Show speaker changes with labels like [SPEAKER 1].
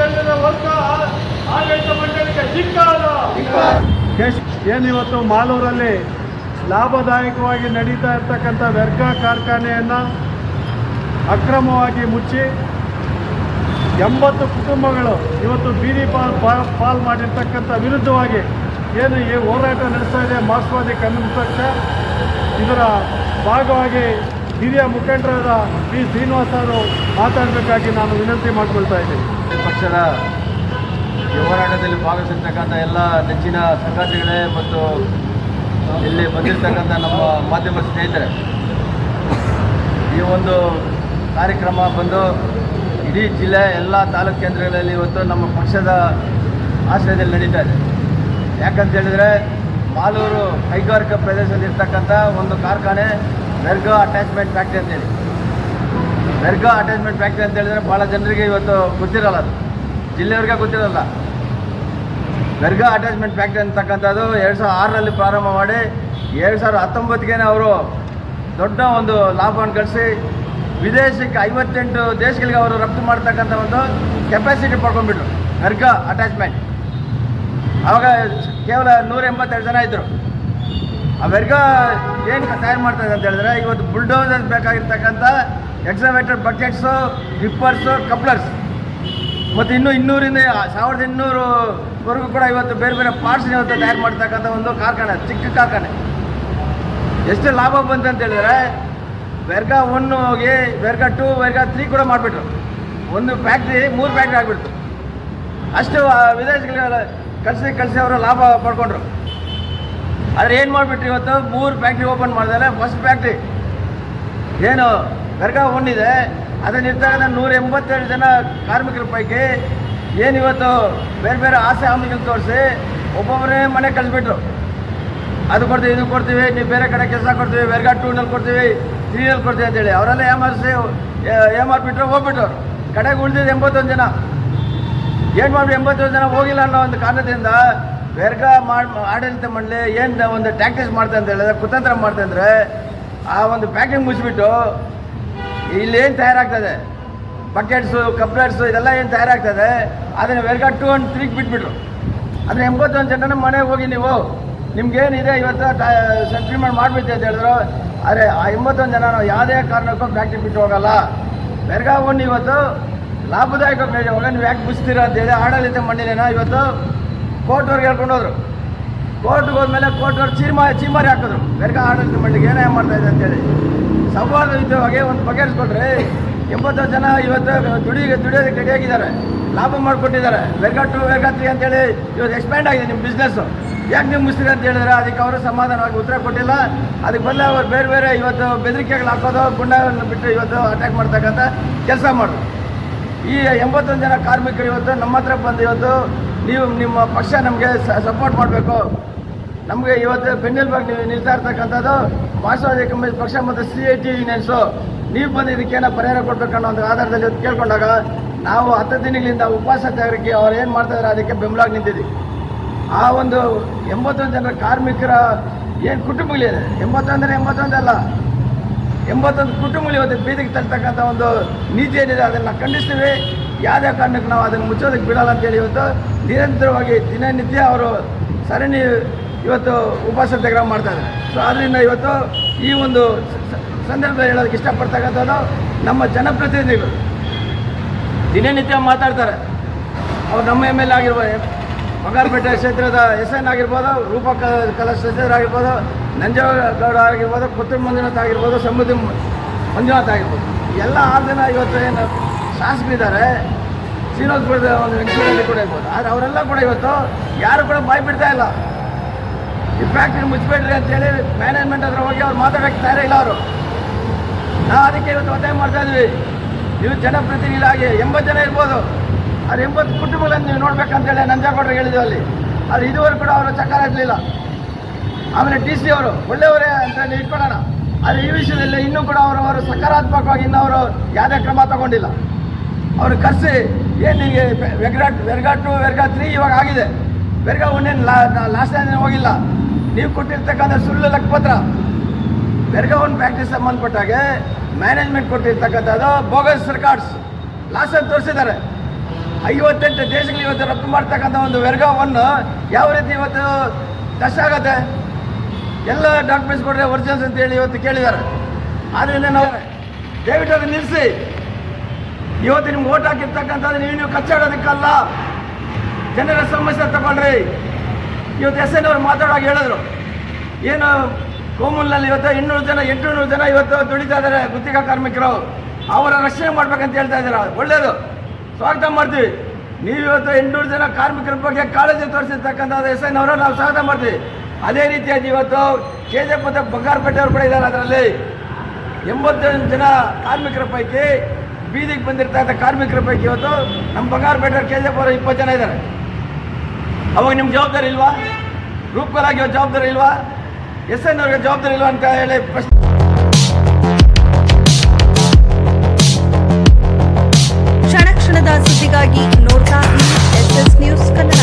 [SPEAKER 1] ಬೀದಿಗೆ ಇವತ್ತು ವರ್ಗ ಆಡಳಿತ ಮಂಡಳಿಗೆ ಧಿಕ್ಕಾರ. ಏನಿವತ್ತು ಮಾಲೂರಲ್ಲಿ ಲಾಭದಾಯಕವಾಗಿ ನಡೀತಾ ಇರ್ತಕ್ಕಂಥ ವರ್ಗ ಕಾರ್ಖಾನೆಯನ್ನು ಅಕ್ರಮವಾಗಿ ಮುಚ್ಚಿ ಎಂಬತ್ತು ಕುಟುಂಬಗಳು ಇವತ್ತು ಬೀದಿ ಪಾಲ್ ಪಾ- ಪಾಲ್ ಮಾಡಿರ್ತಕ್ಕಂಥ ವಿರುದ್ಧವಾಗಿ ಏನು ಈ ಹೋರಾಟ ನಡೆಸ್ತಾ ಇದೆ ಮಾರ್ಕ್ಸ್ವಾದಿ ಕಮ್ಯುನಿಸ್ಟ್ ಪಕ್ಷ ಇದರ ಭಾಗವಾಗಿ ಹಿರಿಯ ಮುಖಂಡರಾದ ಪಿ ಶ್ರೀನಿವಾಸ ಅವರು ಮಾತಾಡಬೇಕಾಗಿ ನಾನು ವಿನಂತಿ ಮಾಡಿಕೊಳ್ತಾ ಇದ್ದೀನಿ.
[SPEAKER 2] ಪಕ್ಷದ ಈ ಹೋರಾಟದಲ್ಲಿ ಭಾಗವಹಿಸಿರ್ತಕ್ಕಂಥ ಎಲ್ಲ ನೆಚ್ಚಿನ ಸಂಘಟನೆಗಳೇ ಮತ್ತು ಇಲ್ಲಿ ಬಂದಿರತಕ್ಕಂಥ ನಮ್ಮ ಮಾಧ್ಯಮ ಸ್ನೇಹಿತರೆ, ಈ ಒಂದು ಕಾರ್ಯಕ್ರಮ ಬಂದು ಇಡೀ ಜಿಲ್ಲೆ ಎಲ್ಲ ತಾಲೂಕು ಕೇಂದ್ರಗಳಲ್ಲಿ ಇವತ್ತು ನಮ್ಮ ಪಕ್ಷದ ಆಶ್ರಯದಲ್ಲಿ ನಡೀತಾ ಇದೆ. ಯಾಕಂತ ಹೇಳಿದರೆ ಮಾಲೂರು ಕೈಗಾರಿಕಾ ಪ್ರದೇಶದಲ್ಲಿರ್ತಕ್ಕಂಥ ಒಂದು ಕಾರ್ಖಾನೆ ವೆರ್ಗೋ ಅಟ್ಯಾಚ್ಮೆಂಟ್ ಫ್ಯಾಕ್ಟ್ರಿ ಅಂತೇಳಿ. ಮೆರ್ಗೋ ಅಟ್ಯಾಚ್ಮೆಂಟ್ ಫ್ಯಾಕ್ಟ್ರಿ ಅಂತ ಹೇಳಿದ್ರೆ ಭಾಳ ಜನರಿಗೆ ಇವತ್ತು ಗೊತ್ತಿರಲ್ಲ ಅದು. ಜಿಲ್ಲೆಯವ್ರಿಗೆ ಗೊತ್ತಿರಲ್ಲ. ಮೆರ್ಗೋ ಅಟ್ಯಾಚ್ಮೆಂಟ್ ಫ್ಯಾಕ್ಟ್ರಿ ಅಂತಕ್ಕಂಥದ್ದು ಎರಡು ಸಾವಿರದ ಆರರಲ್ಲಿ ಪ್ರಾರಂಭ ಮಾಡಿ ಎರಡು ಸಾವಿರದ ಹತ್ತೊಂಬತ್ತಿಗೆ ಅವರು ದೊಡ್ಡ ಒಂದು ಲಾಭವನ್ನು ಗಳಿಸಿ ವಿದೇಶಕ್ಕೆ ಐವತ್ತೆಂಟು ದೇಶಗಳಿಗೆ ಅವರು ರಫ್ತು ಮಾಡ್ತಕ್ಕಂಥ ಒಂದು ಕೆಪಾಸಿಟಿ ಪಡ್ಕೊಂಡ್ಬಿಟ್ರು. ಮೆರ್ಗೋ ಅಟ್ಯಾಚ್ಮೆಂಟ್ ಆವಾಗ ಕೇವಲ ನೂರ ಎಂಬತ್ತೆರಡು ಜನ ಇದ್ದರು ಆ ಏನ್ ತಯಾರು ಮಾಡ್ತಾಯಿದೆ ಅಂತ ಹೇಳಿದ್ರೆ, ಇವತ್ತು ಬುಲ್ಡೋಸರ್ಸ್ ಬೇಕಾಗಿರ್ತಕ್ಕಂಥ ಎಕ್ಸವೇಟರ್ ಬಕೆಟ್ಸು ರಿಪ್ಪರ್ಸು ಕಪ್ಲರ್ಸ್ ಮತ್ತು ಇನ್ನೂ ಇನ್ನೂರಿಂದ ಸಾವಿರದ ಇನ್ನೂರುವರೆಗೂ ಕೂಡ ಇವತ್ತು ಬೇರೆ ಬೇರೆ ಪಾರ್ಟ್ಸ್ ಇವತ್ತು ತಯಾರು ಮಾಡ್ತಕ್ಕಂಥ ಒಂದು ಕಾರ್ಖಾನೆ, ಚಿಕ್ಕ ಕಾರ್ಖಾನೆ. ಎಷ್ಟು ಲಾಭ ಬಂತು ಅಂತ ಹೇಳಿದ್ರೆ, ವೆರ್ಗಾ ಒನ್ ಹೋಗಿ ವೆರ್ಗಾ ಟೂ ವೆರ್ಗ ತ್ರೀ ಕೂಡ ಮಾಡಿಬಿಟ್ರು. ಒಂದು ಫ್ಯಾಕ್ಟ್ರಿ ಮೂರು ಫ್ಯಾಕ್ಟ್ರಿ ಆಗಿಬಿಡ್ತು. ಅಷ್ಟು ವಿದೇಶಗಳಿಗೆ ಕಳಿಸಿ ಕಳಿಸಿ ಅವರು ಲಾಭ ಪಡ್ಕೊಂಡ್ರು. ಆದರೆ ಏನು ಮಾಡ್ಬಿಟ್ರಿ ಇವತ್ತು? ಮೂರು ಫ್ಯಾಕ್ಟ್ರಿ ಓಪನ್ ಮಾಡಿದ್ರೆ ಫಸ್ಟ್ ಫ್ಯಾಕ್ಟ್ರಿ ಏನು ಗರ್ಗ ಹೊಂದಿದೆ. ಅದನ್ನ ಇರ್ತಕ್ಕಂಥ ನೂರ ಎಂಬತ್ತೆರಡು ಜನ ಕಾರ್ಮಿಕರ ಪೈಕಿ ಇವತ್ತು ಬೇರೆ ಬೇರೆ ಆಸೆ ಆಮಿಗಳು ತೋರಿಸಿ ಒಬ್ಬೊಬ್ಬರೇ ಮನೆ ಕಳಿಸ್ಬಿಟ್ರು. ಅದು ಕೊಡ್ತೀವಿ, ಇದು ಕೊಡ್ತೀವಿ, ನೀವು ಬೇರೆ ಕಡೆ ಕೆಲಸ ಕೊಡ್ತೀವಿ, ವೆರ್ಗಾ ಟೂನಲ್ಲಿ ಕೊಡ್ತೀವಿ ತ್ರೀನಲ್ಲಿ ಕೊಡ್ತೀವಿ ಅಂತೇಳಿ. ಅವರೆಲ್ಲ ಏಮಾರಿಸಿ ಏಮಾರ್ಬಿಟ್ರು, ಹೋಗ್ಬಿಟ್ರು. ಕಡೆಗೆ ಉಳಿದಿದ್ದು ಎಂಬತ್ತೊಂದು ಜನ. ಏನು ಮಾಡಿ ಎಂಬತ್ತೊಂದು ಜನ ಹೋಗಿಲ್ಲ ಅನ್ನೋ ಒಂದು ಕಾರಣದಿಂದ ಬೆರ್ಗಾ ಆಡಳಿತ ಮಂಡಳಿ ಏನು ಒಂದು ಟ್ಯಾಕ್ಟಿಸ್ ಮಾಡ್ತಾ ಅಂತ ಹೇಳಿದ್ರೆ ಕುತಂತ್ರ ಮಾಡ್ತಾ ಅಂದ್ರೆ ಆ ಒಂದು ಪ್ಯಾಕಿಂಗ್ ಮುಚ್ಚಿಬಿಟ್ಟು ಇಲ್ಲಿ ಏನು ತಯಾರಾಗ್ತದೆ? ಬಕೆಟ್ಸು ಕಪ್ಲೆಟ್ಸು ಇದೆಲ್ಲ ಏನು ತಯಾರಾಗ್ತದೆ? ಅದನ್ನು ವೆರ್ಗ ಟೂ ಅಂಡ್ ತ್ರೀಗೆ ಬಿಟ್ಬಿಟ್ರು. ಅದನ್ನ ಎಂಬತ್ತೊಂದು ಜನನ ಮನೆಗೆ ಹೋಗಿ ನೀವು, ನಿಮ್ಗೇನಿದೆ ಇವತ್ತು ಸೆಂಟ್ರಿಮೆಂಟ್ ಮಾಡಿಬಿಟ್ಟೆ ಅಂತ ಹೇಳಿದ್ರು. ಆದರೆ ಆ ಎಂಬತ್ತೊಂದು ಜನ ನಾವು ಯಾವುದೇ ಕಾರಣಕ್ಕೂ ಫ್ಯಾಕ್ಟ್ರಿ ಬಿಟ್ಟು ಹೋಗಲ್ಲ. ಬೆರ್ಗಾ ಒಂದು ಇವತ್ತು ಲಾಭದಾಯಕ ಹೋಗ ನೀವು ಯಾಕೆ ಅಂತ ಅಂತೇಳಿ ಆಡಳಿತ ಮಂಡಳಿನ ಇವತ್ತು ಕೋರ್ಟ್ವರ್ಗೆ ಹೇಳ್ಕೊಂಡು ಹೋದ್ರು ಕೋರ್ಟ್ಗೆ ಹೋದ್ಮೇಲೆ ಕೋರ್ಟ್ನವ್ರು ಚೀರ್ಮಾ ಚೀಮಾರಿ ಹಾಕಿದ್ರು. ಬೇರೆ ಆಡಳಿತ ಮಂಡಳಿಗೆ ಏನೇ ಮಾಡ್ತಾ ಇದೆ ಅಂತೇಳಿ. ಸೌಹಾರ್ದಯುತವಾಗಿ ಒಂದು ಬಗೆಹರಿಸ್ಕೊಟ್ರೆ ಎಂಬತ್ತು ಜನ ಇವತ್ತು ದುಡಿ ದುಡಿಯೋದಕ್ಕೆ ರೆಡಿಯಾಗಿದ್ದಾರೆ ಲಾಭ ಮಾಡಿಕೊಟ್ಟಿದ್ದಾರೆ. ವೆರ್ಗಾ ಟು ವೆರ್ಗಾ ತ್ರೀ ಅಂತೇಳಿ ಇವತ್ತು ಎಕ್ಸ್ಪ್ಯಾಂಡ್ ಆಗಿದೆ ನಿಮ್ಮ ಬಿಸ್ನೆಸ್ಸು ಯಾಕೆ ನೀವು ಮುಸ್ತೀರಿ ಅಂತ ಹೇಳಿದ್ರೆ ಅದಕ್ಕೆ ಅವರು ಸಮಾಧಾನವಾಗಿ ಉತ್ತರ ಕೊಟ್ಟಿಲ್ಲ. ಅದಕ್ಕೆ ಬದಲು ಅವರು ಬೇರೆ ಬೇರೆ ಇವತ್ತು ಬೆದರಿಕೆಗಳು ಹಾಕೋದು ಗುಂಡಗಳನ್ನು ಬಿಟ್ಟು ಇವತ್ತು ಅಟ್ಯಾಕ್ ಮಾಡ್ತಕ್ಕಂಥ ಕೆಲಸ ಮಾಡೋದು ಈ ಎಂಬತ್ತೊಂದು ಜನ ಕಾರ್ಮಿಕರು ಇವತ್ತು ನಮ್ಮ ಹತ್ರ ಬಂದು ಇವತ್ತು ನೀವು ನಿಮ್ಮ ಪಕ್ಷ ನಮಗೆ ಸಪೋರ್ಟ್ ಮಾಡಬೇಕು. ನಮಗೆ ಇವತ್ತು ಬೆನ್ನೆಲುಬಾಗಿ ನೀವು ನಿಲ್ತಾ ಇರ್ತಕ್ಕಂಥದ್ದು ಮಾರ್ಸವಾದಿ ಕಮ್ಯುನಿಸ್ಟ್ ಪಕ್ಷ ಮತ್ತು ಸಿ ಐ ಟಿ ಯೂನಿಯನ್ಸು. ನೀವು ಬಂದು ಇದಕ್ಕೇನೋ ಪರಿಹಾರ ಕೊಡಬೇಕನ್ನೋ ಒಂದು ಆಧಾರದಲ್ಲಿ ಇವತ್ತು ಕೇಳ್ಕೊಂಡಾಗ ನಾವು ಹತ್ತು ದಿನಗಳಿಂದ ಉಪವಾಸ ತಯಾರಿಕೆ ಅವ್ರು ಏನು ಮಾಡ್ತಾ ಇದ್ದಾರೆ ಅದಕ್ಕೆ ಬೆಂಬಲಾಗಿ ನಿಂತಿದ್ದೀವಿ ಆ ಒಂದು ಎಂಬತ್ತೊಂದು ಜನರ ಕಾರ್ಮಿಕರ ಏನು ಕುಟುಂಬಗಳಿದೆ? ಎಂಬತ್ತೊಂದರೆ ಎಂಬತ್ತೊಂದಲ್ಲ ಎಂಬತ್ತೊಂದು ಕುಟುಂಬಗಳು ಇವತ್ತು ಬೀದಿಗೆ ತರ್ತಕ್ಕಂಥ ಒಂದು ನೀತಿ ಏನಿದೆ ಅದನ್ನು ಖಂಡಿಸ್ತೀವಿ. ಯಾವುದೇ ಕಾರಣಕ್ಕೆ ನಾವು ಅದನ್ನು ಮುಚ್ಚೋದಕ್ಕೆ ಬಿಡಲ್ಲ ಅಂತೇಳಿ ಇವತ್ತು ನಿರಂತರವಾಗಿ ದಿನನಿತ್ಯ ಅವರು ಸರಣಿ ಇವತ್ತು ಉಪವಾಸ ಸತ್ಯಾಗ್ರಹ ಮಾಡ್ತಾ ಇದ್ದಾರೆ. ಸೊ ಆದ್ದರಿಂದ ಇವತ್ತು ಈ ಒಂದು ಸಂದರ್ಭದಲ್ಲಿ ಹೇಳೋದಕ್ಕೆ ಇಷ್ಟಪಡ್ತಕ್ಕಂಥದ್ದು ನಮ್ಮ ಜನಪ್ರತಿನಿಧಿಗಳು. ದಿನನಿತ್ಯ ಮಾತಾಡ್ತಾರೆ. ಅವ್ರು ನಮ್ಮ ಎಂ ಎಲ್ ಆಗಿರ್ಬೋದು ಬಂಗಾರಪೇಟೆ ಕ್ಷೇತ್ರದ ಎಸ್ ಎನ್ ಆಗಿರ್ಬೋದು ರೂಪ ಕಲಾ ಕ್ಷೇತ್ರ ಆಗಿರ್ಬೋದು ನಂಜೇಗೌಡ ಆಗಿರ್ಬೋದು ಪುತ್ತೂರು ಮಂಜುನಾಥ್ ಆಗಿರ್ಬೋದು ಸಮೃದ್ಧಿ ಮಂಜುನಾಥ್ ಆಗಿರ್ಬೋದು. ಎಲ್ಲ ಆರು ಜನ ಇವತ್ತು ಏನು ಶಾಸಕರಿದ್ದಾರೆ ಶ್ರೀನಿವಾಸಪುರದ ಒಂದು ವ್ಯಕ್ತಿಯಲ್ಲಿ ಕೂಡ ಇರ್ಬೋದು. ಆದರೆ ಅವರೆಲ್ಲ ಕೂಡ ಇವತ್ತು ಯಾರು ಕೂಡ ಬಾಯ್ ಬಿಡ್ತಾ ಇಲ್ಲ. ಈ ಫ್ಯಾಕ್ಟ್ರಿ ಮುಚ್ಚಿಬಿಡ್ರಿ ಅಂತೇಳಿ ಮ್ಯಾನೇಜ್ಮೆಂಟ್ ಹತ್ರ ಹೋಗಿ ಅವ್ರು ಮಾತಾಡೋಕ್ಕೆ ತಯಾರೇ ಇಲ್ಲ ಅವರು. ನಾವು ಅದಕ್ಕೆ ಇವತ್ತು ಒತ್ತಾಯ ಮಾಡ್ತಾ ಇದ್ವಿ. ನೀವು ಜನಪ್ರತಿನಿಧಿಗಳಾಗಿ ಎಂಬತ್ತು ಜನ ಇರ್ಬೋದು. ಅದು ಎಂಬತ್ತು ಕುಟುಂಬಗಳನ್ನು ನೀವು ನೋಡ್ಬೇಕಂತೇಳಿ ನಂಜೇಗೌಡರು ಹೇಳಿದ್ವಿ ಅಲ್ಲಿ. ಅದು ಇದುವರೆಗೂ ಕೂಡ ಅವರು ಚಕಾರ ಇರಲಿಲ್ಲ. ಆಮೇಲೆ ಡಿ ಸಿ ಅವರು, ಒಳ್ಳೆಯವರೇ ಅಂತ ಇಟ್ಕೊಳ್ಳೋಣ. ಆದರೆ ಈ ವಿಷಯದಲ್ಲಿ ಇನ್ನೂ ಕೂಡ ಅವರು ಅವರು ಸಕಾರಾತ್ಮಕವಾಗಿ ಇನ್ನೂ ಅವರು ಯಾವುದೇ ಕ್ರಮ ತಗೊಂಡಿಲ್ಲ. ಅವರು ಕರೆಸಿ, ಏನು ನಿಮಗೆ ವೆರ್ಗಾ ವೆರ್ಗಾ ಟು, ವೆರ್ಗಾ ತ್ರೀ ಇವಾಗ ಆಗಿದೆ. ವೆರ್ಗಾ ಒಂದೇನು ಲಾಸ್ಟ್ ಟೈಮ್ ಹೋಗಿಲ್ಲ. ನೀವು ಕೊಟ್ಟಿರ್ತಕ್ಕಂಥ ಸುಳ್ಳು ಲೆಕ್ಕಪತ್ರ ವೆರ್ಗಾ ಒನ್ ಫ್ಯಾಕ್ಟ್ರಿ ಸಂಬಂಧಪಟ್ಟಾಗೆ ಮ್ಯಾನೇಜ್ಮೆಂಟ್ ಕೊಟ್ಟಿರ್ತಕ್ಕಂಥದ್ದು ಬೋಗಸ್ ರೆಕಾರ್ಡ್ಸ್ ಲಾಸಲ್ಲಿ ತೋರಿಸಿದ್ದಾರೆ. ಐವತ್ತೆಂಟು ದೇಶಗಳು ಇವತ್ತು ರಫ್ತು ಮಾಡ್ತಕ್ಕಂಥ ಒಂದು ವರ್ಗವನ್ನು ಯಾವ ರೀತಿ ಇವತ್ತು ನಷ್ಟ ಆಗತ್ತೆ ಎಲ್ಲ ಡಾಕ್ಯುಮೆಂಟ್ಸ್ ಕೊಟ್ಟರೆ ಒರಿಜಿನಲ್ಸ್ ಅಂತ ಹೇಳಿ ಇವತ್ತು ಕೇಳಿದ್ದಾರೆ. ಆದ್ರಿಂದ ನಾವು ದಯವಿಟ್ಟು ಅದನ್ನು ನಿಲ್ಲಿಸಿ. ಇವತ್ತು ನಿಮ್ಗೆ ಓಟ್ ಹಾಕಿರ್ತಕ್ಕಂಥದ್ದು ನೀವು ನೀವು ಕಚ್ಚಾಡೋದಕ್ಕಲ್ಲ ಜನರ ಸಮಸ್ಯೆ ತಗೊಂಡ್ರಿ ಇವತ್ತು ಎಸ್ ಎನ್ ಅವರು ಮಾತಾಡೋಕೆ ಹೇಳಿದ್ರು. ಏನು ಕೋಮೂಲ್ನಲ್ಲಿ ಇವತ್ತು ಇನ್ನೂರು ಜನ, ಎಂಟುನೂರು ಜನ ಇವತ್ತು ದುಡಿತಾ ಇದ್ದಾರೆ ಗುತ್ತಿಗೆ ಕಾರ್ಮಿಕರು. ಅವರ ರಕ್ಷಣೆ ಮಾಡ್ಬೇಕಂತ ಹೇಳ್ತಾ ಇದ್ದಾರೆ. ಒಳ್ಳೆಯದು ಸ್ವಾಗತ ಮಾಡ್ತೀವಿ. ನೀವು ಇವತ್ತು ಎಂಟುನೂರು ಜನ ಕಾರ್ಮಿಕರ ಬಗ್ಗೆ ಕಾಳಜಿ ತೋರಿಸಿರ್ತಕ್ಕಂಥ ಎಸ್ ಎನ್ ಅವರು ನಾವು ಸ್ವಾಗತ ಮಾಡ್ತೀವಿ. ಅದೇ ರೀತಿಯಾಗಿ ಇವತ್ತು ಕೆ ಜೆ ಮತ್ತು ಬಂಗಾರಪೇಟೆ ಅವರು ಕೂಡ ಇದ್ದಾರೆ ಅದರಲ್ಲಿ. ಎಂಬತ್ತೆಂಟು ಜನ ಕಾರ್ಮಿಕರ ಪೈಕಿ ಬೀದಿಗೆ ಬಂದಿರ್ತಕ್ಕಂಥ ಕಾರ್ಮಿಕರ ಪೈಕಿ ಇವತ್ತು ನಮ್ಮ ಬಂಗಾರಪೇಟೆ ಕೆ ಜೆ ಅವರು ಇಪ್ಪತ್ತು ಜನ ಇದ್ದಾರೆ. ಅವಾಗ ನಿಮ್ಗೆ ಜವಾಬ್ದಾರಿ ಇಲ್ವಾ? ರೂಪಕಲಾಗಿ ಜವಾಬ್ದಾರಿ ಇಲ್ವಾ? ಎಸ್ ಎನ್ ಅವ್ರಿಗೆ ಜವಾಬ್ದಾರಿ ಇಲ್ವಾ ಅಂತ ಹೇಳಿ ಪ್ರಶ್ನೆ
[SPEAKER 3] ಸುದ್ದಿಗಾಗಿ ನೋಡ್ತಾ ಇರಿ ಎಸ್ ಎಸ್ ನ್ಯೂಸ್ ಕನ್ನಡ